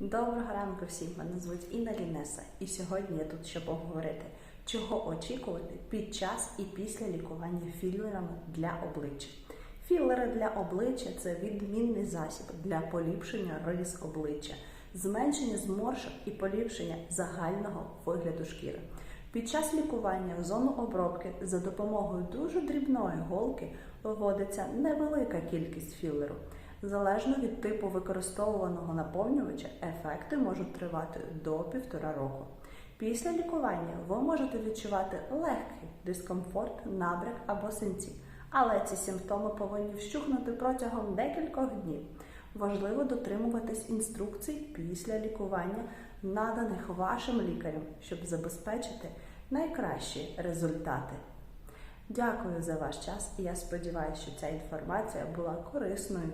Доброго ранку всім! Мене звуть Інна Лінеса, і сьогодні я тут щоб поговорити, чого очікувати під час і після лікування філерами для обличчя. Філери для обличчя це відмінний засіб для поліпшення рис обличчя, зменшення зморшок і поліпшення загального вигляду шкіри. Під час лікування в зону обробки за допомогою дуже дрібної голки виводиться невелика кількість філеру. Залежно від типу використовуваного наповнювача, ефекти можуть тривати до півтора року. Після лікування ви можете відчувати легкий дискомфорт, набряк або синці, але ці симптоми повинні вщухнути протягом декількох днів. Важливо дотримуватись інструкцій після лікування, наданих вашим лікарем, щоб забезпечити найкращі результати. Дякую за ваш час і я сподіваюся, що ця інформація була корисною